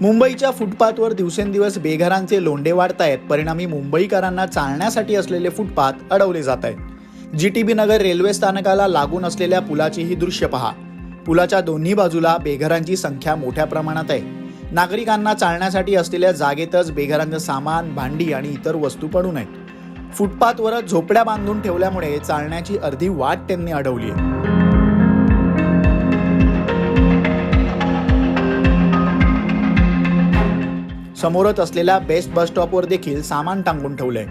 मुंबईच्या फुटपाथवर दिवसेंदिवस बेघरांचे लोंढे वाढत आहेत परिणामी मुंबईकरांना चालण्यासाठी असलेले फुटपाथ अडवले जात आहेत जी टी बी नगर रेल्वे स्थानकाला लागून असलेल्या पुलाची ही दृश्य पहा. पुलाच्या दोन्ही बाजूला बेघरांची संख्या मोठ्या प्रमाणात आहे. नागरिकांना चालण्यासाठी असलेल्या जागेतच बेघरांचं सामान भांडी आणि इतर वस्तू पडून आहेत. फुटपाथवरच झोपड्या बांधून ठेवल्यामुळे चालण्याची अर्धी वाट त्यांनी अडवली आहे. समोरच असलेल्या बेस्ट बस स्टॉपवर देखील सामान टांगून ठेवलंय.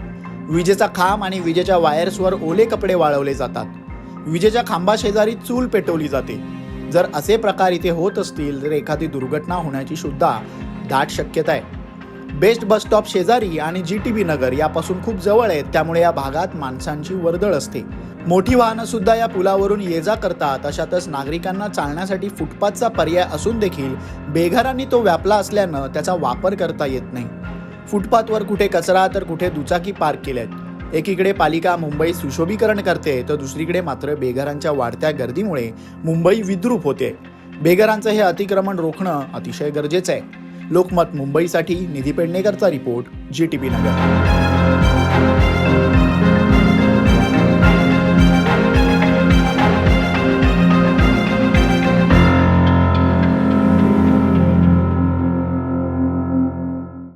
विजेचा खांब आणि विजेच्या वायर्सवर ओले कपडे वाळवले जातात. विजेच्या खांबाशेजारी चूल पेटवली जाते. जर असे प्रकार इथे होत असतील तर एखादी दुर्घटना होण्याची सुद्धा दाट शक्यता आहे. बेस्ट बस स्टॉप शेजारी आणि जी टी बी नगर यापासून खूप जवळ आहेत त्यामुळे या भागात माणसांची वर्दळ असते. मोठी वाहनं सुद्धा या पुलावरून ये जा करतात अशातच नागरिकांना चालण्यासाठी फुटपाथचा पर्याय असून देखील बेघरांनी तो व्यापला असल्यानं त्याचा वापर करता येत नाही. फुटपाथवर कुठे कचरा तर कुठे दुचाकी पार्क केल्यात. एकीकडे पालिका मुंबई सुशोभीकरण करते तर दुसरीकडे मात्र बेघरांच्या वाढत्या गर्दीमुळे मुंबई विद्रूप होते. बेघरांचं हे अतिक्रमण रोखणं अतिशय गरजेचं आहे. लोकमत मुंबईसाठी निधी पेडणेकरचा report G T P Nagar.